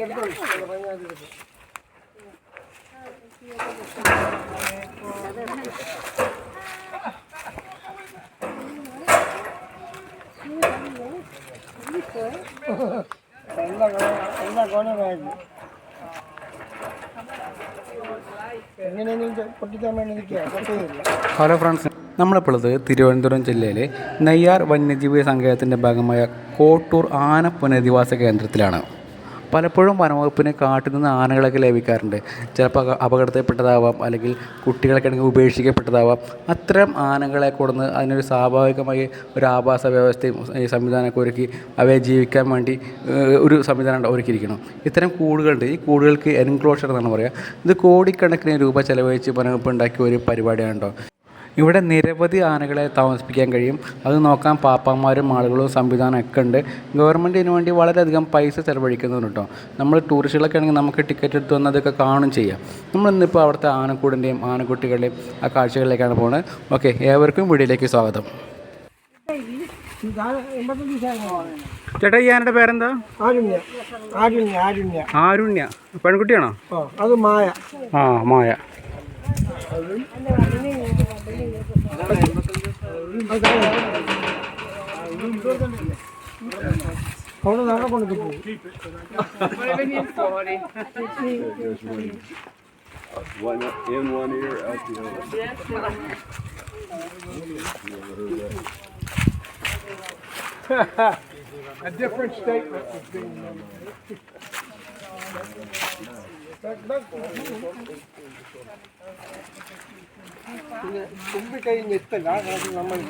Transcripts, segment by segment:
എടുത്തു എല്ലാ കോണമായിരുന്നു എങ്ങനെയെങ്കിലും പൊട്ടിക്കാൻ വേണ്ടി നിൽക്കുക. Hello friends. നമ്മളിപ്പോൾ ഉള്ളത് തിരുവനന്തപുരം ജില്ലയിലെ നെയ്യാർ വന്യജീവി സങ്കേതത്തിന്റെ ഭാഗമായ കോട്ടൂർ ആന പുനരധിവാസ കേന്ദ്രത്തിലാണ്. പലപ്പോഴും വനവകുപ്പിന് കാട്ടിൽ നിന്ന് ആനകളൊക്കെ ലഭിക്കാറുണ്ട്. ചിലപ്പോൾ അപകടത്തിൽപ്പെട്ടതാവാം അല്ലെങ്കിൽ കുട്ടികളൊക്കെ ആണെങ്കിൽ ഉപേക്ഷിക്കപ്പെട്ടതാവാം. അത്തരം ആനകളെ കൊടുന്ന് അതിനൊരു സ്വാഭാവികമായി ഒരു ആവാസ വ്യവസ്ഥയും ഈ സംവിധാനമൊക്കെ ഒരുക്കി അവയെ ജീവിക്കാൻ വേണ്ടി ഒരു സംവിധാനം ഒരുക്കിയിരിക്കണം ഇത്തരം കൂടുകളുണ്ട്. ഈ കൂടുകൾക്ക് എൻക്ലോഷർ എന്നാണ് പറയുക. ഇത് കോടിക്കണക്കിന് രൂപ ചെലവഴിച്ച് വനവകുപ്പ് ഉണ്ടാക്കിയ ഒരു പരിപാടിയാണ് കേട്ടോ ഇവിടെ നിരവധി ആനകളെ താമസിപ്പിക്കാൻ കഴിയും. അത് നോക്കാൻ പാപ്പാന്മാരും ആളുകളും സംവിധാനമൊക്കെ ഉണ്ട്. ഗവൺമെന്റ് ഇതിനു വേണ്ടി വളരെയധികം പൈസ ചെലവഴിക്കുന്നുണ്ട് കേട്ടോ. നമ്മൾ ടൂറിസ്റ്റുകളൊക്കെ ആണെങ്കിൽ നമുക്ക് ടിക്കറ്റ് എടുത്ത് വന്നതൊക്കെ കാണും ചെയ്യാം. നമ്മൾ ഇന്നിപ്പോൾ അവിടുത്തെ ആനക്കൂടിന്റെയും ആനക്കുട്ടികളുടെയും ആ കാഴ്ചകളിലേക്കാണ് പോകുന്നത്. ഓക്കെ ഏവർക്കും വീഡിയോയിലേക്ക് സ്വാഗതം. ചേട്ടാ ഈ ആനയുടെ പേരെന്താ? ആരുണ്യ. ആരുണ്യ ആരുണ്യ. ആരുണ്യ. പെൺകുട്ടിയാണോ? അത് മായ. ആ മായ. கொண்டு தாங்க கொண்டு One in one ear, out the other. A different statement. Back, back. പിന്നെ തുമ്പിക്കൈ ഞെത്തല്ല കണക്കിൽ നമ്മൾ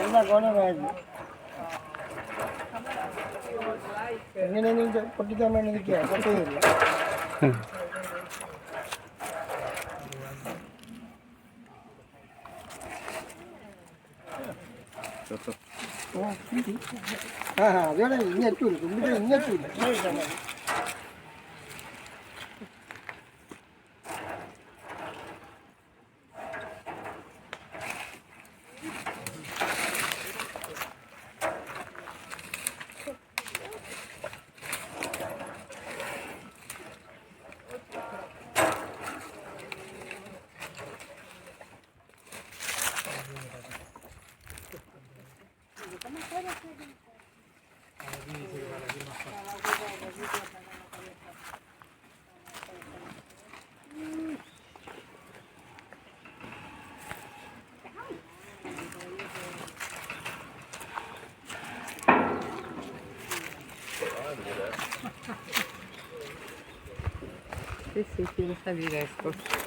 എല്ലാ കോണമായിരുന്നു എങ്ങനെയെങ്കിലും പൊട്ടിക്കാൻ വേണ്ടി നിൽക്കുക പൊട്ടുകയില്ല ആ അതെ ഇങ്ങെത്തൂല തുമ്പിക്കൈ ഇങ്ങെത്തൂല Esqueci que não sabia essa.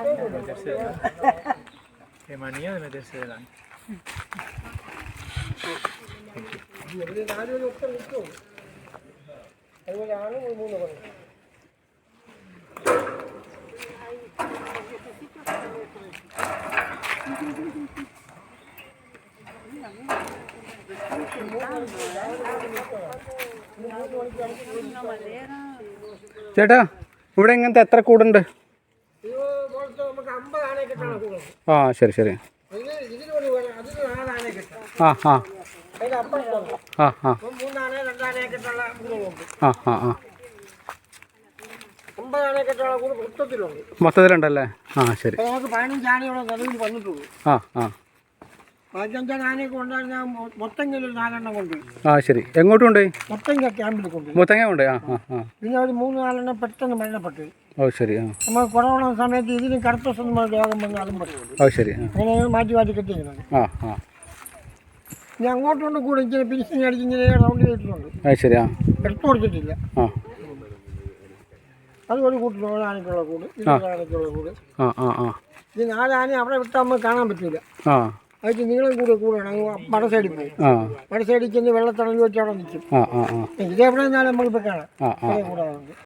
പതിനായിരം എടുത്തു Qué manía de meterse delante. ചേട്ടാ ഇവിടെ ഇങ്ങനത്തെ എത്ര കൂടുണ്ട് ഇത് പോലത്തെ നമുക്ക് അമ്പത് ആനയെ കിട്ടാണ് കൂടുതൽ ആ ശരി ശരി. ആ ആ. ആ മൊത്തത്തിലുണ്ടല്ലേ? ആ ശരി. ആ ആ. ബാക്കി അഞ്ചാറ് ആനയൊക്കെ ഉണ്ടായിരുന്ന മൊത്തം നാലെണ്ണം കൊണ്ടുപോയി ആ ശരി. എങ്ങോട്ടും ഉണ്ട് മൊത്തം ക്യാമ്പിൽ കൊണ്ട് മുത്തങ്ങ ഉണ്ട് ആ ആ ആ. പിന്നെ ഒരു മൂന്ന് നാലെണ്ണം പെട്ടെന്ന് മരണപ്പെട്ടു. ഓ ശരി ആ. നമ്മൾ കൊറോണ സമയത്ത് ഇതിന് കറുത്ത രോഗം വന്നാലും ഓ ശരി ആ. അങ്ങനെ മാറ്റി മാറ്റി കെട്ടിയിരുന്നത് ആ ആ. ഇനി അങ്ങോട്ടുകൊണ്ട് കൂടെ ഇങ്ങനെ പിരിച്ചിന് അടിച്ച് ഇങ്ങനെ റൗണ്ട് ചെയ്തിട്ടുണ്ട് അത് ശരി ആ. എടുത്തു കൊടുത്തിട്ടില്ല. ആ. അത് ഒരു കൂട്ടിൽ ഒരു കൂട് ഇരുപത് ആനയ്ക്കുള്ള കൂട്. ആ ആ ആ. ഈ നാല് ആന അവിടെ വിട്ടാൽ നമുക്ക് കാണാൻ പറ്റില്ല ആ. അതിന് നീളം കൂടെ കൂടണം. വട സൈഡിൽ പോകും വട സൈഡിൽ ചെന്ന് വെള്ളത്തണൽ വെച്ച് അവിടെ നിൽക്കും. ഇതെവിടെ നിന്നാലും നമ്മളിപ്പോൾ കാണാം. കൂടാറുണ്ട്